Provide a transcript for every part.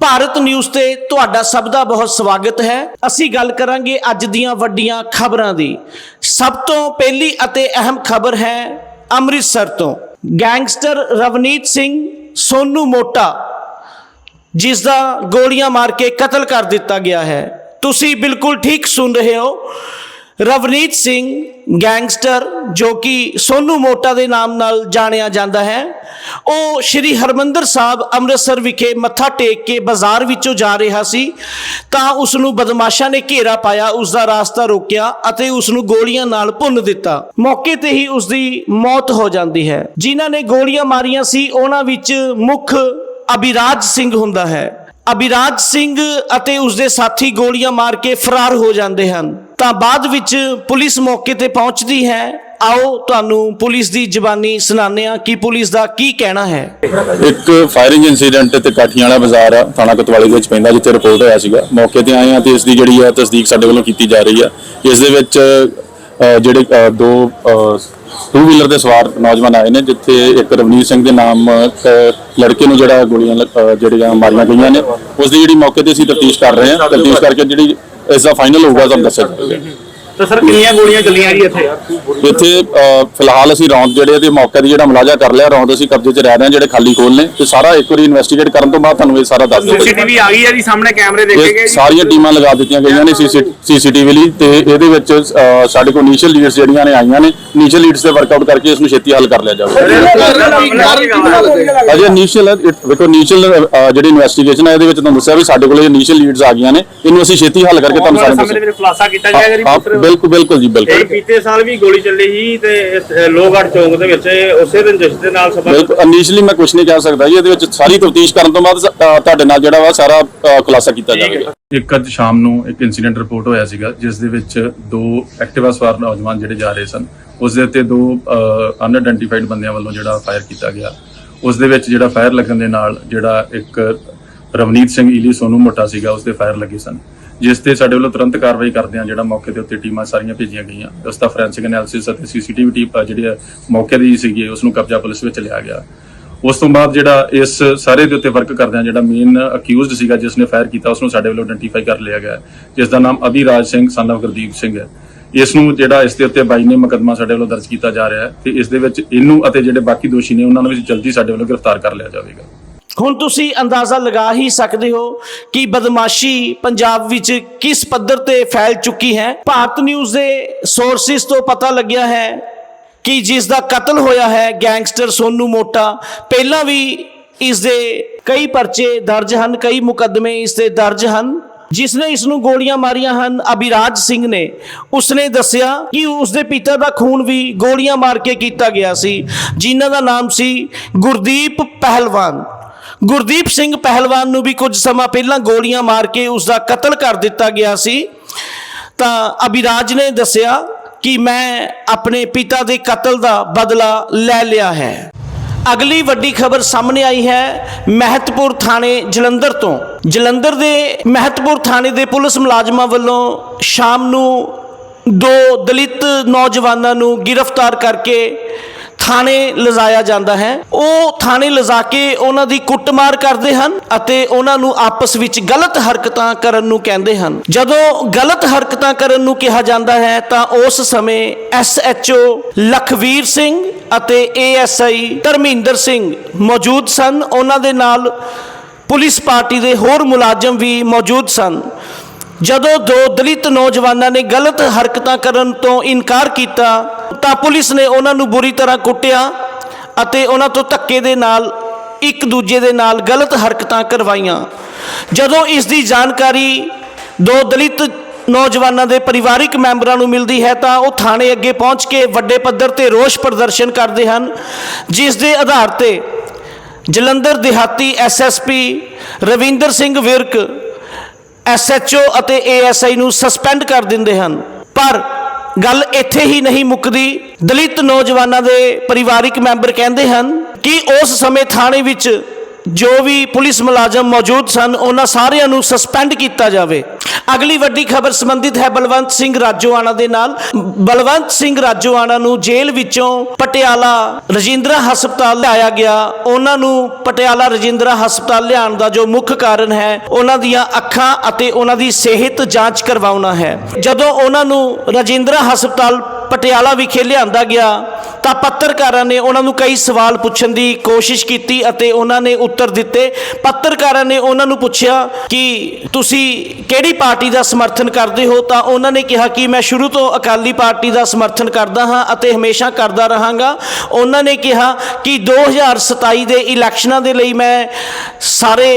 Bharat news ਤੇ ਤੁਹਾਡਾ ਸਭ ਦਾ ਬਹੁਤ ਸਵਾਗਤ ਹੈ। ਅਸੀਂ ਗੱਲ ਕਰਾਂਗੇ ਅੱਜ ਦੀਆਂ ਵੱਡੀਆਂ ਖਬਰਾਂ ਦੀ। ਸਭ ਤੋਂ ਪਹਿਲੀ ਅਤੇ ਅਹਿਮ ਖਬਰ ਹੈ ਅੰਮ੍ਰਿਤਸਰ ਤੋਂ। ਗੈਂਗਸਟਰ ਰਵਨੀਤ ਸਿੰਘ ਸੋਨੂ ਮੋਟਾ ਜਿਸ ਦਾ ਗੋਲੀਆਂ ਮਾਰ ਕੇ ਕਤਲ ਕਰ ਦਿੱਤਾ ਗਿਆ ਹੈ। ਤੁਸੀਂ ਬਿਲਕੁਲ ਠੀਕ ਸੁਣ ਰਹੇ ਹੋ। ਰਵਨੀਤ ਸਿੰਘ ਗੈਂਗਸਟਰ ਜੋ ਕਿ ਸੋਨੂ ਮੋਟਾ ਦੇ ਨਾਮ ਨਾਲ ਜਾਣਿਆ ਜਾਂਦਾ ਹੈ। ਉਹ ਸ਼੍ਰੀ ਹਰਮੰਦਰ ਸਾਹਿਬ ਅੰਮ੍ਰਿਤਸਰ ਵਿਖੇ ਮੱਥਾ ਟੇਕ ਕੇ ਬਾਜ਼ਾਰ ਵਿੱਚੋਂ ਜਾ ਰਿਹਾ ਸੀ ਤਾਂ ਉਸ ਨੂੰ ਬਦਮਾਸ਼ਾਂ ਨੇ ਘੇਰਾ ਪਾਇਆ ਉਸ ਦਾ ਰਾਸਤਾ ਰੋਕਿਆ ਅਤੇ ਉਸ ਨੂੰ ਗੋਲੀਆਂ ਨਾਲ ਭੁੰਨ ਦਿੱਤਾ। ਮੌਕੇ ਤੇ ਹੀ ਉਸ ਦੀ ਮੌਤ ਹੋ ਜਾਂਦੀ ਹੈ। ਜਿਨ੍ਹਾਂ ਨੇ ਗੋਲੀਆਂ ਮਾਰੀਆਂ ਸੀ, ਉਹਨਾਂ ਵਿੱਚ ਮੁੱਖ ਅਭਿਰਾਜ ਸਿੰਘ ਹੁੰਦਾ ਹੈ। ਅਭਿਰਾਜ ਸਿੰਘ ਅਤੇ ਉਸ ਦੇ ਸਾਥੀ ਗੋਲੀਆਂ ਮਾਰ ਕੇ ਫਰਾਰ ਹੋ ਜਾਂਦੇ ਹਨ। ਤਾਂ ਬਾਅਦ ਵਿੱਚ ਪੁਲਿਸ ਮੌਕੇ ਤੇ ਪਹੁੰਚਦੀ ਹੈ। ਆਓ ਤੁਹਾਨੂੰ ਪੁਲਿਸ ਦੀ ਜ਼ਬਾਨੀ ਸੁਣਾਉਂਦੇ ਹਾਂ ਕਿ ਪੁਲਿਸ ਦਾ ਕੀ ਕਹਿਣਾ ਹੈ। ਇੱਕ ਫਾਇਰਿੰਗ ਇਨਸੀਡੈਂਟ ਤੇ ਕਾਠੀਆਂ ਵਾਲਾ ਬਾਜ਼ਾਰ ਆ, ਥਾਣਾ ਕੋਤਵਾਲੀ ਦੇ ਵਿੱਚ ਪੈਂਦਾ ਜਿੱਥੇ ਰਿਪੋਰਟ ਹੋਇਆ ਸੀਗਾ। ਮੌਕੇ ਤੇ ਆਏ ਆ ਤੇ ਇਸ ਦੀ ਜਿਹੜੀ ਆ ਤਸਦੀਕ ਸਾਡੇ ਵੱਲੋਂ ਕੀਤੀ ਜਾ ਰਹੀ ਆ। ਇਸ ਦੇ ਵਿੱਚ ਜਿਹੜੇ ਅ, ਦੋ ਟੂ ਵੀਲਰ ਦੇ ਸਵਾਰ ਨੌਜਵਾਨ ਆਏ ਨੇ ਜਿੱਥੇ ਇੱਕ ਰਵਨੀਤ ਸਿੰਘ ਦੇ ਨਾਮ ਲੜਕੇ ਨੂੰ ਜਿਹੜਾ ਗੋਲੀਆਂ ਜਿਹੜੀਆਂ ਮਾਰੀਆਂ ਗਈਆਂ ਨੇ ਉਸ ਦੀ ਜਿਹੜੀ ਮੌਕੇ ਤੇ ਅਸੀਂ ਤਫਤੀਸ਼ ਕਰ ਰਹੇ ਹਾਂ। ਤਫਤੀਸ਼ ਕਰਕੇ ਜਿਹੜੀ ਇਸ ਦਾ ਫਾਈਨਲ ਹੋਊਗਾ ਤੁਹਾਨੂੰ ਦੱਸਿਆ ਜਾਵੇਗਾ ਤਾਂ ਸਰ ਕਿੰਨੀਆਂ ਗੋਲੀਆਂ ਚੱਲੀਆਂ ਜੀ ਇੱਥੇ ਇੱਥੇ ਅ, ਫਿਲਹਾਲ ਅਸੀਂ ਰੌਂਦ ਜਿਹੜੇ ਤੇ ਮੌਕੇ ਦੀ ਜਿਹੜਾ ਮੁਲਾਜ਼ਾ ਕਰ ਲਿਆ ਰੌਂਦ ਅਸੀਂ ਕਬਜ਼ੇ 'ਚ ਰਹਿ ਰਹੇ ਹਾਂ ਜਿਹੜੇ ਖਾਲੀ ਖੋਲ ਨੇ ਤੇ ਸਾਰਾ ਇੱਕ ਵਾਰੀ ਇਨਵੈਸਟੀਗੇਟ ਕਰਨ ਤੋਂ ਬਾਅਦ ਤੁਹਾਨੂੰ ਇਹ ਸਾਰਾ ਦੱਸ ਦਿਆਂਗੇ ਸੀਸੀਟੀਵੀ ਆ ਗਈ ਹੈ ਜੀ ਸਾਹਮਣੇ ਕੈਮਰੇ ਦੇਖੇ ਗਏ ਇਹ ਜੀ ਸਾਰੀਆਂ ਟੀਮਾਂ ਲਗਾ ਦਿੱਤੀਆਂ ਗਈਆਂ ਨੇ ਸੀਸੀਟੀਵੀ ਲਈ ਤੇ ਇਹਦੇ ਵਿੱਚ ਅ, ਸਾਡੇ ਕੋਲ ਇਨੀਸ਼ੀਅਲ ਲੀਡਸ ਜਿਹੜੀਆਂ ਨੇ ਆਈਆਂ ਨੇ ਇਨੀਸ਼ੀਅਲ ਲੀਡਸ ਤੇ ਵਰਕਆਊਟ ਕਰਕੇ ਇਸ ਨੂੰ ਛੇਤੀ ਹੱਲ ਕਰ ਲਿਆ ਜਾਵੇਗਾ ਅਜੇ ਇਨੀਸ਼ੀਅਲ ਵੇਖੋ ਇਨੀਸ਼ੀਅਲ ਜਿਹੜੀ ਇਨਵੈਸਟੀਗੇਸ਼ਨ ਹੈ ਇਹਦੇ ਵਿੱਚ ਤੁਹਾਨੂੰ ਦੱਸਿਆ ਵੀ ਸਾਡੇ ਕੋਲ ਇਨੀਸ਼ੀਅਲ ਲੀਡਸ ਆ ਗਈਆਂ ਨੇ ਇਹਨੂੰ ਅਸੀਂ ਛੇਤੀ ਹੱਲ ਕਰਕੇ ਤੁਹਾਨੂੰ ਸਾਰਿਆਂ ਨੂੰ ਸਾਹਮਣੇ ਵਿੱਚ ਖੁਲਾਸਾ ਕੀਤਾ ਜਾਏਗਾ ਜੀ ਦੱਸਾਂਗੇ ਬਿਲਕੁਲ ਬਿਲਕੁਲ ਜੀ ਇਹ ਬਿਲਕੁਲ ਬੀਤੇ ਸਾਲ ਵੀ ਗੋਲੀ ਚੱਲੀ ਸੀ ਤੇ ਇਸ, ਅ, ਲੋਹਗੜ੍ਹ ਚੌਂਕ ਦੇ ਵਿੱਚ ਉਸੇ ਰੰਜਿਸ਼ ਦੇ ਨਾਲ ਸੰਬੰਧ ਬਿਲਕੁਲ ਇਨੀਸ਼ੀਅਲੀ ਮੈਂ ਕੁਝ ਨਹੀਂ ਕਹਿ ਸਕਦਾ ਜੀ ਇਹਦੇ ਵਿੱਚ ਸਾਰੀ ਤਫਤੀਸ਼ ਕਰਨ ਤੋਂ ਬਾਅਦ ਸ- ਅ, ਤੁਹਾਡੇ ਨਾਲ ਜਿਹੜਾ ਵਾ ਸਾਰਾ ਅ, ਖੁਲਾਸਾ ਕੀਤਾ ਜਾਵੇਗਾ। ਇੱਕ ਅੱਜ ਸ਼ਾਮ ਨੂੰ ਇੱਕ ਇਨਸੀਡੈਂਟ ਰਿਪੋਰਟ ਹੋਇਆ ਸੀਗਾ ਜਿਸ ਦੇ ਵਿੱਚ ਦੋ ਐਕਟਿਵਾ ਸਵਾਰ ਨੌਜਵਾਨ ਜਿਹੜੇ ਜਾ ਰਹੇ ਸਨ ਉਸ ਦੇ ਉੱਤੇ ਦੋ ਅਨਆਇਡੈਂਟੀਫਾਈਡ ਬੰਦਿਆਂ ਵੱਲੋਂ ਜਿਹੜਾ ਫਾਇਰ ਕੀਤਾ ਗਿਆ। ਉਸ ਦੇ ਵਿੱਚ ਜਿਹੜਾ ਫਾਇਰ ਲੱਗਣ ਦੇ ਨਾਲ ਜਿਹੜਾ ਇੱਕ ਰਵਨੀਤ ਸਿੰਘ ਈਲੀ ਸੋਨੂ ਮੋਟਾ ਸੀਗਾ ਉਸ ਦੇ ਫਾਇਰ ਲੱਗੇ ਸਨ। ਜਿਸ ਤੇ ਸਾਡੇ ਵੱਲੋਂ ਤੁਰੰਤ ਕਾਰਵਾਈ ਕਰਦੇ ਆ ਜਿਹੜਾ ਮੌਕੇ ਦੇ ਉੱਤੇ ਟੀਮਾਂ ਸਾਰੀਆਂ ਭੇਜੀਆਂ ਗਈਆਂ। ਉਸ ਦਾ ਫੋਰੈਂਸਿਕ ਐਨਾਲਿਸਿਸ ਅਤੇ ਸੀਸੀਟੀਵੀ ਟੀਮ ਜਿਹੜੀ ਮੌਕੇ ਦੀ ਸੀਗੀ, ਉਸ ਨੂੰ ਕਬਜ਼ਾ ਪੁਲਿਸ ਵਿੱਚ ਲਿਆ ਗਿਆ। ਉਸ ਤੋਂ ਬਾਅਦ ਜਿਹੜਾ ਇਸ ਸਾਰੇ ਦੇ ਉੱਤੇ ਵਰਕ ਕਰਦਿਆਂ ਜਿਹੜਾ ਮੇਨ ਅਕਿਊਜ਼ਡ ਸੀਗਾ, ਜਿਸ ਨੇ ਫਾਇਰ ਕੀਤਾ, ਉਸ ਨੂੰ ਸਾਡੇ ਵੱਲੋਂ ਆਇਡੈਂਟੀਫਾਈ ਕਰ ਲਿਆ ਗਿਆ। ਜਿਸ ਦਾ ਨਾਮ ਅਭਿਰਾਜ ਸਿੰਘ ਸਨ of ਗੁਰਦੀਪ ਸਿੰਘ ਹੈ। ਇਸ ਨੂੰ ਜਿਹੜਾ ਇਸ ਦੇ ਉੱਤੇ ਬਾਈ ਨੇ ਮੁਕੱਦਮਾ ਸਾਡੇ ਵੱਲੋਂ ਦਰਜ ਕੀਤਾ ਜਾ ਰਿਹਾ ਹੈ ਤੇ ਇਸ ਦੇ ਵਿੱਚ ਇਹਨੂੰ ਅਤੇ ਜਿਹੜੇ ਬਾਕੀ ਦੋਸ਼ੀ ਨੇ, ਉਹਨਾਂ ਨੂੰ ਵੀ ਜਲਦੀ ਸਾਡੇ ਵੱਲੋਂ ਗ੍ਰਿਫਤਾਰ ਕਰ ਲਿਆ ਜਾਵੇਗਾ। ਹੁਣ ਤੁਸੀਂ ਅੰਦਾਜ਼ਾ ਲਗਾ ਹੀ ਸਕਦੇ ਹੋ ਕਿ ਬਦਮਾਸ਼ੀ ਪੰਜਾਬ ਵਿੱਚ ਕਿਸ ਪੱਧਰ ਤੇ ਫੈਲ ਚੁੱਕੀ ਹੈ। ਭਾਰਤ ਨਿਊਜ਼ ਦੇ ਸੋਰਸਿਸ ਤੋਂ ਪਤਾ ਲੱਗਿਆ ਹੈ ਕਿ ਜਿਸ ਦਾ ਕਤਲ ਹੋਇਆ ਹੈ ਗੈਂਗਸਟਰ ਸੋਨੂ ਮੋਟਾ, ਪਹਿਲਾਂ ਵੀ ਇਸ ਦੇ ਕਈ ਪਰਚੇ ਦਰਜ ਹਨ, ਕਈ ਮੁਕੱਦਮੇ ਇਸ ਤੇ ਦਰਜ ਹਨ। ਜਿਸ ਨੇ ਇਸ ਨੂੰ ਗੋਲੀਆਂ ਮਾਰੀਆਂ ਹਨ, ਅਭਿਰਾਜ ਸਿੰਘ ਨੇ, ਉਸਨੇ ਦੱਸਿਆ ਕਿ ਉਸਦੇ ਪਿਤਾ ਦਾ ਖੂਨ ਵੀ ਗੋਲੀਆਂ ਮਾਰ ਕੇ ਕੀਤਾ ਗਿਆ ਸੀ, ਜਿਨ੍ਹਾਂ ਦਾ ਨਾਮ ਸੀ ਗੁਰਦੀਪ ਪਹਿਲਵਾਨ। ਗੁਰਦੀਪ ਸਿੰਘ ਪਹਿਲਵਾਨ ਨੂੰ ਵੀ ਕੁਝ ਸਮਾਂ ਪਹਿਲਾਂ ਗੋਲੀਆਂ ਮਾਰ ਕੇ ਉਸ ਦਾ ਕਤਲ ਕਰ ਦਿੱਤਾ ਗਿਆ ਸੀ। ਤਾਂ ਅਭਿਰਾਜ ਨੇ ਦੱਸਿਆ ਕਿ ਮੈਂ ਆਪਣੇ ਪਿਤਾ ਦੇ ਕਤਲ ਦਾ ਬਦਲਾ ਲੈ ਲਿਆ ਹੈ। ਅਗਲੀ ਵੱਡੀ ਖਬਰ ਸਾਹਮਣੇ ਆਈ ਹੈ ਮਹਿਤਪੁਰ ਥਾਣੇ ਜਲੰਧਰ ਤੋਂ। ਜਲੰਧਰ ਦੇ ਮਹਿਤਪੁਰ ਥਾਣੇ ਦੇ ਪੁਲਿਸ ਮੁਲਾਜ਼ਮਾਂ ਵੱਲੋਂ ਸ਼ਾਮ ਨੂੰ ਦੋ ਦਲਿਤ ਨੌਜਵਾਨਾਂ ਨੂੰ ਗ੍ਰਿਫਤਾਰ ਕਰਕੇ ਥਾਣੇ ਲਿਜਾਇਆ ਜਾਂਦਾ ਹੈ। ਉਹ ਥਾਣੇ ਲਿਜਾ ਕੇ ਉਹਨਾਂ ਦੀ ਕੁੱਟਮਾਰ ਕਰਦੇ ਹਨ ਅਤੇ ਉਹਨਾਂ ਨੂੰ ਆਪਸ ਵਿੱਚ ਗਲਤ ਹਰਕਤਾਂ ਕਰਨ ਨੂੰ ਕਹਿੰਦੇ ਹਨ। ਜਦੋਂ ਗਲਤ ਹਰਕਤਾਂ ਕਰਨ ਨੂੰ ਕਿਹਾ ਜਾਂਦਾ ਹੈ ਤਾਂ ਉਸ ਸਮੇਂ ਐਸਐਚਓ ਲਖਵੀਰ ਸਿੰਘ ਅਤੇ ਏਐਸਆਈ ਧਰਮਿੰਦਰ ਸਿੰਘ ਮੌਜੂਦ ਸਨ। ਉਹਨਾਂ ਦੇ ਨਾਲ ਪੁਲਿਸ ਪਾਰਟੀ ਦੇ ਹੋਰ ਮੁਲਾਜ਼ਮ ਵੀ ਮੌਜੂਦ ਸਨ। ਜਦੋਂ ਦੋ ਦਲਿਤ ਨੌਜਵਾਨਾਂ ਨੇ ਗਲਤ ਹਰਕਤਾਂ ਕਰਨ ਤੋਂ ਇਨਕਾਰ ਕੀਤਾ, ਤਾਂ ਪੁਲਿਸ ਨੇ ਉਹਨਾਂ ਨੂੰ ਬੁਰੀ ਤਰ੍ਹਾਂ ਕੁੱਟਿਆ ਅਤੇ ਉਹਨਾਂ ਤੋਂ ਧੱਕੇ ਦੇ ਨਾਲ ਇੱਕ ਦੂਜੇ ਦੇ ਨਾਲ ਗਲਤ ਹਰਕਤਾਂ ਕਰਵਾਈਆਂ। ਜਦੋਂ ਇਸ ਦੀ ਜਾਣਕਾਰੀ ਦੋ ਦਲਿਤ ਨੌਜਵਾਨਾਂ ਦੇ ਪਰਿਵਾਰਿਕ ਮੈਂਬਰਾਂ ਨੂੰ ਮਿਲਦੀ ਹੈ, ਤਾਂ ਉਹ ਥਾਣੇ ਅੱਗੇ ਪਹੁੰਚ ਕੇ ਵੱਡੇ ਪੱਧਰ ਤੇ ਰੋਸ ਪ੍ਰਦਰਸ਼ਨ ਕਰਦੇ ਹਨ, ਜਿਸ ਦੇ ਆਧਾਰ ਤੇ ਜਲੰਧਰ ਦਿਹਾਤੀ ਐਸਐਸਪੀ ਰਵਿੰਦਰ ਸਿੰਘ ਵਿਰਕ ਐਸਐਚਓ ਅਤੇ ਏਐਸਆਈ ਨੂੰ ਸਸਪੈਂਡ ਕਰ ਦਿੰਦੇ ਹਨ। ਪਰ ਗੱਲ ਇੱਥੇ ਹੀ ਨਹੀਂ ਮੁੱਕਦੀ। ਦਲਿਤ ਨੌਜਵਾਨਾਂ ਦੇ ਪਰਿਵਾਰਿਕ ਮੈਂਬਰ ਕਹਿੰਦੇ ਹਨ ਕਿ ਉਸ ਸਮੇਂ ਥਾਣੇ ਵਿੱਚ ਜੋ ਵੀ ਪੁਲਿਸ ਮੁਲਾਜ਼ਮ ਮੌਜੂਦ ਸਨ, ਉਹਨਾਂ ਸਾਰਿਆਂ ਨੂੰ ਸਸਪੈਂਡ ਕੀਤਾ ਜਾਵੇ। ਅਗਲੀ ਵੱਡੀ ਖਬਰ ਸੰਬੰਧਿਤ ਹੈ ਬਲਵੰਤ ਸਿੰਘ ਰਾਜੋਆਣਾ ਦੇ ਨਾਲ। ਬਲਵੰਤ ਸਿੰਘ ਰਾਜੋਆਣਾ ਨੂੰ ਜੇਲ੍ਹ ਵਿੱਚੋਂ ਪਟਿਆਲਾ ਰਜਿੰਦਰਾ ਹਸਪਤਾਲ ਲਿਆਇਆ ਗਿਆ। ਉਹਨਾਂ ਨੂੰ ਪਟਿਆਲਾ ਰਜਿੰਦਰਾ ਹਸਪਤਾਲ ਲਿਆਉਣ ਦਾ ਜੋ ਮੁੱਖ ਕਾਰਨ ਹੈ, ਉਹਨਾਂ ਦੀਆਂ ਅੱਖਾਂ ਅਤੇ ਉਹਨਾਂ ਦੀ ਸਿਹਤ ਜਾਂਚ ਕਰਵਾਉਣਾ ਹੈ। ਜਦੋਂ ਉਹਨਾਂ ਨੂੰ ਰਜਿੰਦਰਾ ਹਸਪਤਾਲ ਪਟਿਆਲਾ ਵਿਖੇ ਲਿਆਂਦਾ ਗਿਆ ਤਾਂ ਪੱਤਰਕਾਰਾਂ ਨੇ ਉਹਨਾਂ ਨੂੰ ਕਈ ਸਵਾਲ ਪੁੱਛਣ ਦੀ ਕੋਸ਼ਿਸ਼ ਕੀਤੀ ਅਤੇ ਉਹਨਾਂ ਨੇ ਉੱਤਰ ਦਿੱਤੇ। ਪੱਤਰਕਾਰਾਂ ਨੇ ਉਹਨਾਂ ਨੂੰ ਪੁੱਛਿਆ ਕਿ ਤੁਸੀਂ ਕਿਹੜੀ ਪਾਰਟੀ ਦਾ ਸਮਰਥਨ ਕਰਦੇ ਹੋ? ਤਾਂ ਉਹਨਾਂ ਨੇ ਕਿਹਾ ਕਿ ਮੈਂ ਸ਼ੁਰੂ ਤੋਂ ਅਕਾਲੀ ਪਾਰਟੀ ਦਾ ਸਮਰਥਨ ਕਰਦਾ ਹਾਂ ਅਤੇ ਹਮੇਸ਼ਾ ਕਰਦਾ ਰਹਾਂਗਾ। ਉਹਨਾਂ ਨੇ ਕਿਹਾ ਕਿ 2027 ਦੇ ਇਲੈਕਸ਼ਨਾਂ ਦੇ ਲਈ ਮੈਂ ਸਾਰੇ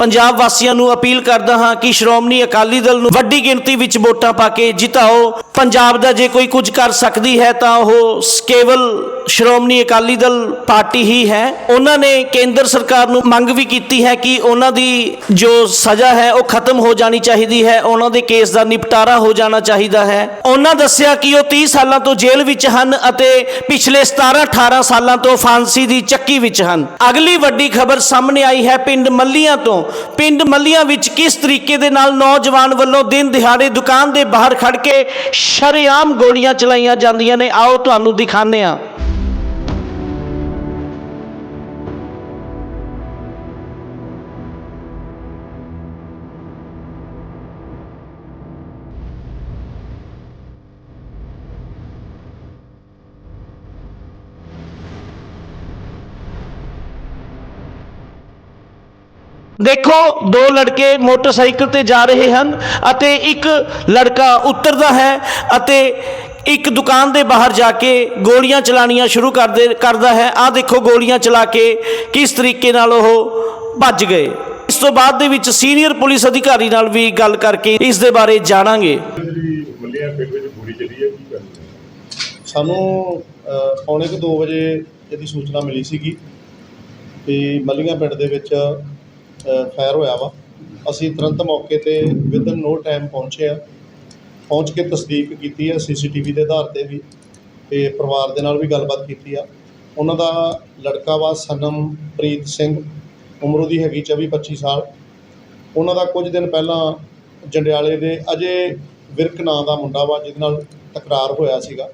ਪੰਜਾਬ ਵਾਸੀਆਂ ਨੂੰ ਅਪੀਲ ਕਰਦਾ ਹਾਂ ਕਿ ਸ਼੍ਰੋਮਣੀ ਅਕਾਲੀ ਦਲ ਨੂੰ ਵੱਡੀ ਗਿਣਤੀ ਵਿੱਚ ਵੋਟਾਂ ਪਾ ਕੇ ਜਿਤਾਓ। ਪੰਜਾਬ ਦਾ ਜੇ ਕੋਈ ਕੁਝ ਕਰ ਸਕਦੀ ਹੈ ਤਾਂ ਉਹ ਸ- ਕੇਵਲ ਸ਼੍ਰੋਮਣੀ ਅਕਾਲੀ ਦਲ ਪਾਰਟੀ ਹੀ ਹੈ। ਉਹਨਾਂ ਨੇ ਕੇਂਦਰ ਸਰਕਾਰ ਨੂੰ ਮੰਗ ਵੀ ਕੀਤੀ ਹੈ ਕਿ ਉਹਨਾਂ ਦੀ ਜੋ ਸਜ਼ਾ ਹੈ, ਉਹ ਖਤਮ ਹੋ ਜਾਣੀ ਚਾਹੀਦੀ ਹੈ। ਉਹਨਾਂ ਦੇ ਕੇਸ ਦਾ ਨਿਪਟਾਰਾ ਹੋ ਜਾਣਾ ਚਾਹੀਦਾ ਹੈ। ਉਹਨਾਂ ਦੱਸਿਆ ਕਿ ਉਹ 30 ਸਾਲਾਂ ਤੋਂ ਜੇਲ੍ਹ ਵਿੱਚ ਹਨ ਅਤੇ ਪਿਛਲੇ 17 18 ਸਾਲਾਂ ਤੋਂ ਫਾਂਸੀ ਦੀ ਚੱਕੀ ਵਿੱਚ ਹਨ। ਅਗਲੀ ਵੱਡੀ ਖਬਰ ਸਾਹਮਣੇ ਆਈ ਹੈ ਪਿੰਡ ਮੱਲੀਆਂ ਤੋਂ। ਪਿੰਡ ਮੱਲੀਆਂ ਵਿੱਚ ਕਿਸ ਤਰੀਕੇ ਦੇ ਨਾਲ ਨੌਜਵਾਨ ਵੱਲੋਂ ਦਿਨ ਦਿਹਾੜੇ ਦੁਕਾਨ ਦੇ ਬਾਹਰ ਖੜ ਕੇ ਸ਼ਰੇਆਮ ਗੋਲੀਆਂ ਚਲਾਈਆਂ ਜਾਂਦੀਆਂ ਨੇ? ਆਓ ਤੁਹਾਨੂੰ ਦਿਖਾਉਂਦੇ ਹਾਂ। ਦੇਖੋ, ਦੋ ਲੜਕੇ ਮੋਟਰਸਾਈਕਲ ਤੇ ਜਾ ਰਹੇ ਹਨ ਅਤੇ ਇੱਕ ਲੜਕਾ ਉਤਰਦਾ ਹੈ ਅਤੇ ਇੱਕ ਦੁਕਾਨ ਦੇ ਬਾਹਰ ਜਾ ਕੇ ਗੋਲੀਆਂ ਚਲਾਣੀਆਂ ਸ਼ੁਰੂ ਕਰਦੇ ਕਰਦਾ ਹੈ। ਆਹ ਦੇਖੋ, ਗੋਲੀਆਂ ਚਲਾ ਕੇ ਕਿਸ ਤਰੀਕੇ ਨਾਲ ਉਹ ਭੱਜ ਗਏ। ਇਸ ਤੋਂ ਬਾਅਦ ਦੇ ਵਿੱਚ ਸੀਨੀਅਰ ਪੁਲਿਸ ਅਧਿਕਾਰੀ ਨਾਲ ਵੀ ਗੱਲ ਕਰਕੇ ਇਸ ਦੇ ਬਾਰੇ ਜਾਣਾਂਗੇ। ਸਾਨੂੰ ਪੌਣੇ 2 ਵਜੇ ਇਹਦੀ ਸੂਚਨਾ ਮਿਲੀ ਸੀਗੀ ਕਿ ਮੱਲੀਆਂ ਪਿੰਡ ਦੇ ਵਿੱਚ ਫਾਇਰ ਹੋਇਆ ਵਾ। ਅਸੀਂ ਤੁਰੰਤ ਮੌਕੇ ਤੇ ਵਿਦਨ ਨੋ ਟਾਈਮ ਪਹੁੰਚੇ ਆ। ਪਹੁੰਚ ਕੇ ਤਸਦੀਕ ਕੀਤੀ ਹੈ ਸੀਸੀਟੀਵੀ ਦੇ ਆਧਾਰ ਤੇ ਵੀ ਤੇ ਪਰਿਵਾਰ ਦੇ ਨਾਲ ਵੀ ਗੱਲਬਾਤ ਕੀਤੀ ਆ। ਉਹਨਾਂ ਦਾ ਲੜਕਾ ਵਾ ਸਨਮਪ੍ਰੀਤ ਸਿੰਘ, ਉਮਰ ਉਹਦੀ ਹੈਗੀ 24 25 ਸਾਲ। ਉਹਨਾਂ ਦਾ ਕੁਝ ਦਿਨ ਪਹਿਲਾਂ ਜੰਡਿਆਲੇ ਦੇ ਅਜੇ ਵਿਰਕ ਨਾਂ ਦਾ ਮੁੰਡਾ ਵਾ, ਜਿਹਦੇ ਨਾਲ ਤਕਰਾਰ ਹੋਇਆ ਸੀਗਾ।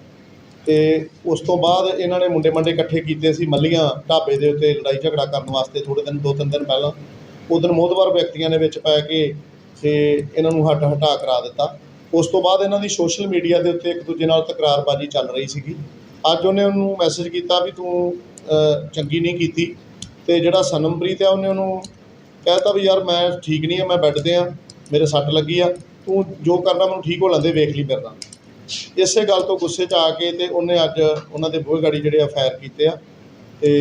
ਤੇ ਉਸ ਤੋਂ ਬਾਅਦ ਇਹਨਾਂ ਨੇ ਮੁੰਡੇ ਮੰਡੇ ਇਕੱਠੇ ਕੀਤੇ ਸੀ, ਮੱਲੀਆਂ ਢਾਬੇ ਦੇ ਉੱਤੇ ਲੜਾਈ ਝਗੜਾ ਕਰਨ ਵਾਸਤੇ ਥੋੜੇ ਦਿਨ ਦੋ ਤਿੰਨ ਦਿਨ ਪਹਿਲਾਂ। ਉਹ ਦਿਨ ਵਿਅਕਤੀਆਂ ਨੇ ਵਿੱਚ ਪੈ ਕੇ ਤੇ ਇਹਨਾਂ ਨੂੰ ਹੱਟ ਹਟਾ ਕਰਾ ਦਿੱਤਾ। ਉਸ ਤੋਂ ਬਾਅਦ ਇਹਨਾਂ ਦੀ ਸੋਸ਼ਲ ਮੀਡੀਆ ਦੇ ਉੱਤੇ ਇੱਕ ਦੂਜੇ ਨਾਲ ਤਕਰਾਰਬਾਜ਼ੀ ਚੱਲ ਰਹੀ ਸੀਗੀ। ਅੱਜ ਉਹਨੇ ਉਹਨੂੰ ਮੈਸੇਜ ਕੀਤਾ ਵੀ ਤੂੰ ਚੰਗੀ ਨਹੀਂ ਕੀਤੀ ਤੇ ਜਿਹੜਾ ਸਨਮਪ੍ਰੀਤ ਆ ਉਹਨੇ ਉਹਨੂੰ ਕਹਿਤਾ ਵੀ ਯਾਰ ਮੈਂ ਠੀਕ ਨਹੀਂ ਆ, ਮੈਂ ਬੈੱਡ ਤੇ ਆ, ਮੇਰੇ ਸੱਟ ਲੱਗੀ ਆ, ਤੂੰ ਜੋ ਕਰਨਾ ਮੈਨੂੰ ਠੀਕ ਹੋ ਲੈਂਦੇ, ਵੇਖ ਲਈ ਮੇਰੇ ਨਾਲ। ਇਸੇ ਗੱਲ ਤੋਂ ਗੁੱਸੇ 'ਚ ਆ ਕੇ ਤੇ ਉਹਨੇ ਅੱਜ ਉਹਨਾਂ ਦੇ ਬੂਹੇ ਗਾੜੀ ਜਿਹੜੇ ਆ ਫਾਇਰ ਕੀਤੇ ਆ ਤੇ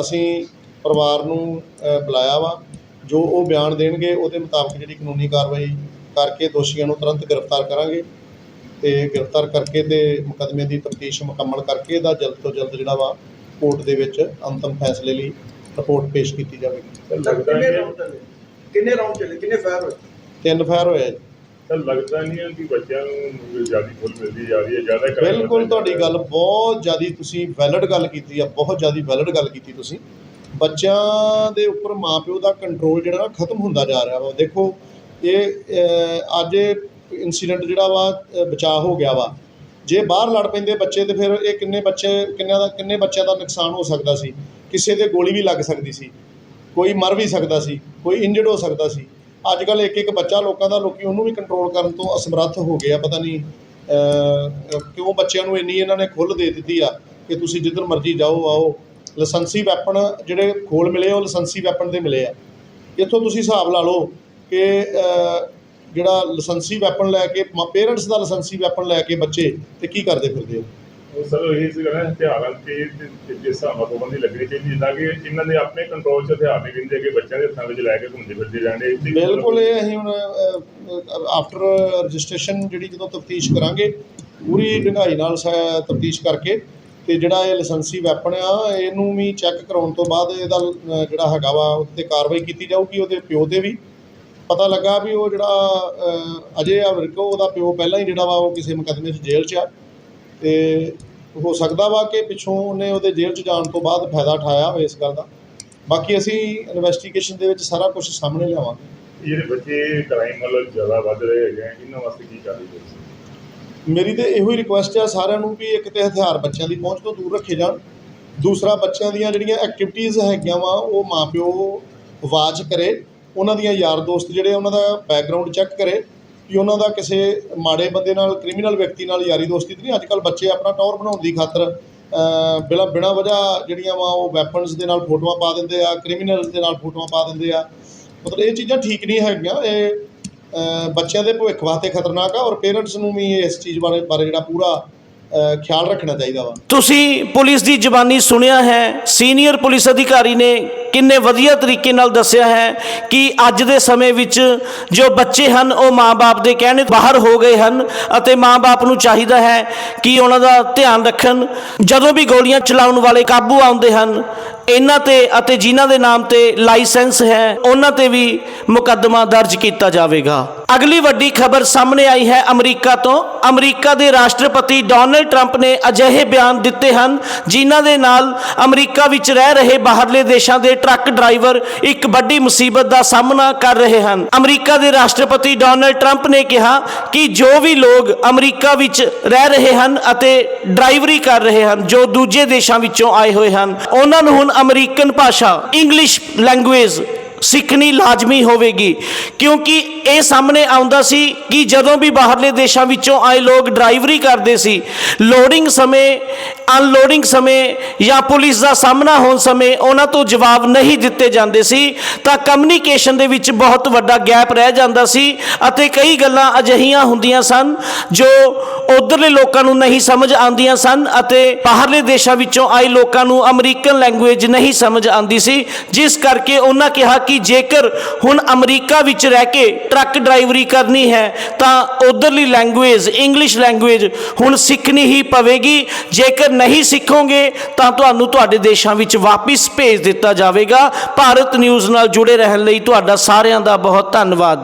ਅਸੀਂ ਪਰਿਵਾਰ ਨੂੰ ਬੁਲਾਇਆ ਵਾ। ਜੋ ਉਹ ਬਿਆਨ ਦੇਣਗੇ ਉਹਦੇ ਮੁਤਾਬਕ ਜਿਹੜੀ ਕਾਨੂੰਨੀ ਕਾਰਵਾਈ ਕਰਕੇ ਦੋਸ਼ੀਆਂ ਨੂੰ ਤੁਰੰਤ ਗ੍ਰਿਫਤਾਰ ਕਰਾਂਗੇ ਤੇ ਗ੍ਰਿਫਤਾਰ ਕਰਕੇ ਤੇ ਮੁਕੱਦਮੇ ਦੀ ਤਫਤੀਸ਼ ਮੁਕੰਮਲ ਕਰਕੇ ਇਹਦਾ ਜਲਦ ਤੋਂ ਜਲਦ ਜਿਹੜਾ ਵਾ ਕੋਰਟ ਦੇ ਵਿੱਚ ਅੰਤਮ ਫੈਸਲੇ ਲਈ ਰਿਪੋਰਟ ਪੇਸ਼ ਕੀਤੀ ਜਾਵੇਗੀ। ਲੱਗਦਾ ਕਿੰਨੇ ਰਾਉਂਡ ਚੱਲੇ? ਕਿੰਨੇ ਰਾਉਂਡ ਚੱਲੇ? ਕਿੰਨੇ ਫਾਇਰ ਹੋਏ? ਤਿੰਨ ਫਾਇਰ ਹੋਇਆ ਜੀ। ਤਾਂ ਲੱਗਦਾ ਨਹੀਂ ਹੈ ਕਿ ਬੱਚਿਆਂ ਨੂੰ ਜ਼ਿਆਦਾ ਫੁੱਲ ਮਿਲਦੀ ਜਾ ਰਹੀ ਹੈ ਜ਼ਿਆਦਾ ਬਿਲਕੁਲ ਤੁਹਾਡੀ ਗੱਲ ਬਹੁਤ ਜ਼ਿਆਦੀ ਤੁਸੀਂ ਵੈਲਿਡ ਗੱਲ ਕੀਤੀ ਆ ਬਹੁਤ ਜ਼ਿਆਦੀ ਵੈਲਿਡ ਗੱਲ ਕੀਤੀ ਤੁਸੀਂ। ਬੱਚਿਆਂ ਦੇ ਉੱਪਰ ਮਾਪਿਓ ਦਾ ਕੰਟਰੋਲ ਜਿਹੜਾ ਨਾ ਖਤਮ ਹੁੰਦਾ ਜਾ ਰਿਹਾ ਵਾ। ਦੇਖੋ ਇਹ ਅਹ, ਅੱਜ ਇਨਸੀਡੈਂਟ ਜਿਹੜਾ ਵਾ ਬਚਾਅ ਹੋ ਗਿਆ ਵਾ। ਜੇ ਬਾਹਰ ਲੜ ਪੈਂਦੇ ਬੱਚੇ ਤੇ ਫਿਰ ਇਹ ਕਿੰਨੇ ਬੱਚੇ ਕਿੰਨਿਆਂ ਦਾ ਕਿੰਨੇ ਬੱਚਿਆਂ ਦਾ ਨੁਕਸਾਨ ਹੋ ਸਕਦਾ ਸੀ? ਕਿਸੇ ਦੇ ਗੋਲੀ ਵੀ ਲੱਗ ਸਕਦੀ ਸੀ। ਕੋਈ ਮਰ ਵੀ ਸਕਦਾ ਸੀ ਕੋਈ ਇੰਜਰਡ ਹੋ ਸਕਦਾ ਸੀ। ਅੱਜ ਕੱਲ ਇੱਕ ਇੱਕ ਬੱਚਾ ਲੋਕਾਂ ਦਾ ਲੋਕੀ ਉਹਨੂੰ ਵੀ ਕੰਟਰੋਲ ਕਰਨ ਤੋਂ ਅਸਮਰੱਥ ਹੋ ਗਏ ਆ ਪਤਾ ਨਹੀਂ ਅਹ, ਕਿਉਂ ਬੱਚਿਆਂ ਨੂੰ ਇੰਨੀ ਇਹਨਾਂ ਨੇ ਖੁੱਲ੍ਹ ਦੇ ਦਿੱਤੀ ਆ ਕਿ ਤੁਸੀਂ ਜਿੱਧਰ ਮਰਜ਼ੀ ਜਾਓ ਆਓ। ਲਾਇਸੈਂਸੀ ਵੈਪਨ ਜਿਹੜੇ ਖੋਲ ਮਿਲੇ ਉਹ ਲਾਇਸੈਂਸੀ ਵੈਪਨ ਦੇ ਮਿਲੇ ਆ। ਇੱਥੋਂ ਤੁਸੀਂ ਹਿਸਾਬ ਲਾ ਲਓ ਕਿ ਜਿਹੜਾ ਲਾਇਸੈਂਸੀ ਵੈਪਨ ਲੈ ਕੇ ਪੇਰੈਂਟਸ ਦਾ ਲਾਇਸੈਂਸੀ ਵੈਪਨ ਲੈ ਕੇ ਬੱਚੇ ਤੇ ਕੀ ਕਰਦੇ ਫਿਰਦੇ ਆ? ਉਹ ਸਰ ਇਹ ਸੀ ਨਾ ਹਥਿਆਰਾਂ ਤੇ ਤੇ ਜਿਸ ਹਿਸਾਬ ਨਾਲ ਪਾਬੰਦੀ ਲੱਗਣੀ ਚਾਹੀਦੀ ਜਿੱਦਾਂ ਕਿ ਇਹਨਾਂ ਦੇ ਆਪਣੇ ਕੰਟਰੋਲ 'ਚ ਹਥਿਆਰ ਨਹੀਂ ਰਹਿੰਦੇ ਕਿ ਬੱਚਿਆਂ ਦੇ ਹੱਥਾਂ ਵਿੱਚ ਲੈ ਕੇ ਘੁੰਮਦੇ ਫਿਰਦੇ ਜਾਂਦੇ ਬਿਲਕੁਲ ਇਹ ਅਸੀਂ ਹੁਣ ਆਫਟਰ ਰਜਿਸਟ੍ਰੇਸ਼ਨ ਜਿਹੜੀ ਜਦੋਂ ਤਫਤੀਸ਼ ਕਰਾਂਗੇ ਪੂਰੀ ਡੂੰਘਾਈ ਨਾਲ ਤਫਤੀਸ਼ ਕਰਕੇ ਤੇ ਜਿਹੜਾ ਇਹ ਲਾਇਸੈਂਸੀ ਵੈਪਨ ਆ ਇਹਨੂੰ ਵੀ ਚੈੱਕ ਕਰਾਉਣ ਤੋਂ ਬਾਅਦ ਇਹਦਾ ਜਿਹੜਾ ਹੈਗਾ ਵਾ ਉੱਤੇ ਕਾਰਵਾਈ ਕੀਤੀ ਜਾਊਗੀ ਉਹਦੇ ਪਿਓ ਤੇ ਵੀ। ਪਤਾ ਲੱਗਾ ਵੀ ਉਹ ਜਿਹੜਾ ਅ, ਅਜੇ ਆ ਵਿਰਕੋ ਉਹਦਾ ਪਿਓ ਪਹਿਲਾਂ ਹੀ ਜਿਹੜਾ ਵਾ ਉਹ ਕਿਸੇ ਮੁਕੱਦਮੇ 'ਚ ਜੇਲ੍ਹ 'ਚ ਆ। ਤੇ ਹੋ ਸਕਦਾ ਵਾ ਕਿ ਪਿੱਛੋਂ ਉਹਨੇ ਉਹਦੇ ਜੇਲ੍ਹ 'ਚ ਜਾਣ ਤੋਂ ਬਾਅਦ ਫਾਇਦਾ ਉਠਾਇਆ ਹੋਵੇ ਇਸ ਗੱਲ ਦਾ। ਬਾਕੀ ਅਸੀਂ ਇਨਵੈਸਟੀਗੇਸ਼ਨ ਦੇ ਵਿੱਚ ਸਾਰਾ ਕੁਝ ਸਾਹਮਣੇ ਲਿਆਵਾਂਗੇ। ਜਿਹੜੇ ਬੱਚੇ ਕ੍ਰਾਈਮ ਮਤਲਬ ਜ਼ਿਆਦਾ ਵੱਧ ਰਹੇ ਹੈਗੇ ਇਹਨਾਂ ਵਾਸਤੇ ਕੀ ਕਰ ਰਹੀ ਹੈ ਮੇਰੀ ਤੇ ਇਹੋ ਹੀ ਰਿਕੁਐਸਟ ਆ ਸਾਰਿਆਂ ਨੂੰ ਵੀ ਇੱਕ ਤੇ ਹਥਿਆਰ ਬੱਚਿਆਂ ਦੀ ਪਹੁੰਚ ਤੋਂ ਦੂਰ ਰੱਖੇ ਜਾਣ। ਦੂਸਰਾ ਬੱਚਿਆਂ ਦੀਆਂ ਜਿਹੜੀਆਂ ਐਕਟੀਵਿਟੀਆਂ ਹੈਗੀਆਂ ਵਾ ਉਹ ਮਾਪਿਓ ਵਾਚ ਕਰੇ ਉਹਨਾਂ ਦੀਆਂ ਯਾਰ ਦੋਸਤ ਜਿਹੜੇ ਉਹਨਾਂ ਦਾ ਬੈਕਗ੍ਰਾਉਂਡ ਚੈੱਕ ਕਰੇ ਕਿ ਉਹਨਾਂ ਦਾ ਕਿਸੇ ਮਾੜੇ ਬੰਦੇ ਨਾਲ ਕ੍ਰਿਮੀਨਲ ਵਿਅਕਤੀ ਨਾਲ ਯਾਰੀ ਦੋਸਤੀ ਨਹੀਂ ਅੱਜ ਕੱਲ੍ਹ ਬੱਚੇ ਆਪਣਾ ਟੌਰ ਬਣਾਉਣ ਦੀ ਖਾਤਰ ਅ, ਬਿਲਾ ਬਿਨਾਂ ਵਜ੍ਹਾ ਜਿਹੜੀਆਂ ਵਾ ਉਹ ਵੈਪਨਸ ਦੇ ਨਾਲ ਫੋਟੋਆਂ ਪਾ ਦਿੰਦੇ ਆ ਕ੍ਰਿਮੀਨਲ ਦੇ ਨਾਲ ਫੋਟੋਆਂ ਪਾ ਦਿੰਦੇ ਆ। ਮਤਲਬ ਇਹ ਚੀਜ਼ਾਂ ਠੀਕ ਨਹੀਂ ਹੈਗੀਆਂ ਇਹ ਬੱਚਿਆਂ ਦੇ ਭਵਿੱਖ ਵਾਸਤੇ ਖਤਰਨਾਕ ਆ ਔਰ ਪੇਰੈਂਟਸ ਨੂੰ ਵੀ ਇਸ ਚੀਜ਼ ਬਾਰੇ ਬਾਰੇ ਜਿਹੜਾ ਪੂਰਾ ਖਿਆਲ ਰੱਖਣਾ ਚਾਹੀਦਾ ਵਾ। ਤੁਸੀਂ ਪੁਲਿਸ ਦੀ ਜ਼ਬਾਨੀ ਸੁਣਿਆ ਹੈ। ਸੀਨੀਅਰ ਪੁਲਿਸ ਅਧਿਕਾਰੀ ਨੇ ਕਿੰਨੇ ਵਧੀਆ ਤਰੀਕੇ ਨਾਲ ਦੱਸਿਆ ਹੈ ਕਿ ਅੱਜ ਦੇ ਸਮੇਂ ਵਿੱਚ ਜੋ ਬੱਚੇ ਹਨ, ਉਹ ਮਾਪੇ ਦੇ ਕਹਿਣੇ ਬਾਹਰ ਹੋ ਗਏ ਹਨ ਅਤੇ ਮਾਪੇ ਨੂੰ ਚਾਹੀਦਾ ਹੈ ਕਿ ਉਹਨਾਂ ਦਾ ਧਿਆਨ ਰੱਖਣ। ਜਦੋਂ ਵੀ ਗੋਲੀਆਂ ਚਲਾਉਣ ਵਾਲੇ ਕਾਬੂ ਆਉਂਦੇ ਹਨ, ਇਹਨਾਂ ਤੇ ਅਤੇ ਜਿਨ੍ਹਾਂ ਦੇ ਨਾਮ ਤੇ ਲਾਇਸੈਂਸ ਹੈ, ਉਹਨਾਂ ਤੇ ਵੀ ਮੁਕੱਦਮਾ ਦਰਜ ਕੀਤਾ ਜਾਵੇਗਾ। ਅਗਲੀ ਵੱਡੀ ਖਬਰ ਸਾਹਮਣੇ ਆਈ ਹੈ ਅਮਰੀਕਾ ਤੋਂ। ਅਮਰੀਕਾ ਦੇ ਰਾਸ਼ਟਰਪਤੀ ਡੋਨਲਡ ਟਰੰਪ ਨੇ ਅਜਿਹੇ ਬਿਆਨ ਦਿੱਤੇ ਹਨ, ਜਿਨ੍ਹਾਂ ਦੇ ਨਾਲ ਅਮਰੀਕਾ ਵਿੱਚ ਰਹਿ ਰਹੇ ਬਾਹਰਲੇ ਦੇਸ਼ਾਂ ਦੇ ਟਰੱਕ ਡਰਾਈਵਰ ਇੱਕ ਵੱਡੀ ਮੁਸੀਬਤ ਦਾ ਸਾਹਮਣਾ ਕਰ ਰਹੇ ਹਨ। ਅਮਰੀਕਾ ਦੇ ਰਾਸ਼ਟਰਪਤੀ ਡੋਨਲਡ ਟਰੰਪ ਨੇ ਕਿਹਾ ਕਿ ਜੋ ਵੀ ਲੋਕ ਅਮਰੀਕਾ ਵਿੱਚ ਰਹਿ ਰਹੇ ਹਨ ਅਤੇ ਡਰਾਈਵਰੀ ਕਰ ਰਹੇ ਹਨ, ਜੋ ਦੂਜੇ ਦੇਸ਼ਾਂ ਵਿੱਚੋਂ ਆਏ ਹੋਏ ਹਨ, ਉਹਨਾਂ ਨੂੰ ਹੁਣ ਅਮਰੀਕਨ ਭਾਸ਼ਾ, ਇੰਗਲਿਸ਼ ਲੈਂਗੁਏਜ ਸਿੱਖਣੀ ਲਾਜ਼ਮੀ ਹੋਵੇਗੀ। ਕਿਉਂਕਿ ਇਹ ਸਾਹਮਣੇ ਆਉਂਦਾ ਸੀ ਕਿ ਜਦੋਂ ਵੀ ਬਾਹਰਲੇ ਦੇਸ਼ਾਂ ਵਿੱਚੋਂ ਆਏ ਲੋਕ ਡਰਾਈਵਰੀ ਕਰਦੇ ਸੀ ਲੋਡਿੰਗ ਸਮੇਂ ਅਨਲੋਡਿੰਗ ਸਮੇਂ ਜਾਂ ਪੁਲਿਸ ਦਾ ਸਾਹਮਣਾ ਹੋਣ ਸਮੇਂ ਉਹਨਾਂ ਤੋਂ ਜਵਾਬ ਨਹੀਂ ਦਿੱਤੇ ਜਾਂਦੇ ਸੀ, ਤਾਂ ਕਮਿਊਨੀਕੇਸ਼ਨ ਦੇ ਵਿੱਚ ਬਹੁਤ ਵੱਡਾ ਗੈਪ ਰਹਿ ਜਾਂਦਾ ਸੀ ਅਤੇ ਕਈ ਗੱਲਾਂ ਅਜਿਹੀਆਂ ਹੁੰਦੀਆਂ ਸਨ ਜੋ ਉਧਰਲੇ ਲੋਕਾਂ ਨੂੰ ਨਹੀਂ ਸਮਝ ਆਉਂਦੀਆਂ ਸਨ ਅਤੇ ਬਾਹਰਲੇ ਦੇਸ਼ਾਂ ਵਿੱਚੋਂ ਆਏ ਲੋਕਾਂ ਨੂੰ ਅਮਰੀਕਨ ਲੈਂਗੁਏਜ ਨਹੀਂ ਸਮਝ ਆਉਂਦੀ ਸੀ, ਜਿਸ ਕਰਕੇ ਉਹਨਾਂ ਕਿਹਾ ਕਿ ਜੇਕਰ ਹੁਣ ਅਮਰੀਕਾ ਵਿੱਚ ਰਹਿ ਕੇ ਟਰੱਕ ਡਰਾਈਵਰੀ ਕਰਨੀ ਹੈ, ਤਾਂ ਉਧਰਲੀ ਲੈਂਗੁਏਜ, ਇੰਗਲਿਸ਼ ਲੈਂਗੁਏਜ ਹੁਣ ਸਿੱਖਣੀ ਹੀ ਪਵੇਗੀ। ਜੇਕਰ ਨਹੀਂ ਸਿੱਖੋਗੇ, ਤਾਂ ਤੁਹਾਨੂੰ ਤੁਹਾਡੇ ਦੇਸ਼ਾਂ ਵਿੱਚ ਵਾਪਿਸ ਭੇਜ ਦਿੱਤਾ ਜਾਵੇਗਾ। ਭਾਰਤ ਨਿਊਜ਼ ਨਾਲ ਜੁੜੇ ਰਹਿਣ ਲਈ ਤੁਹਾਡਾ ਸਾਰਿਆਂ ਦਾ ਬਹੁਤ ਧੰਨਵਾਦ।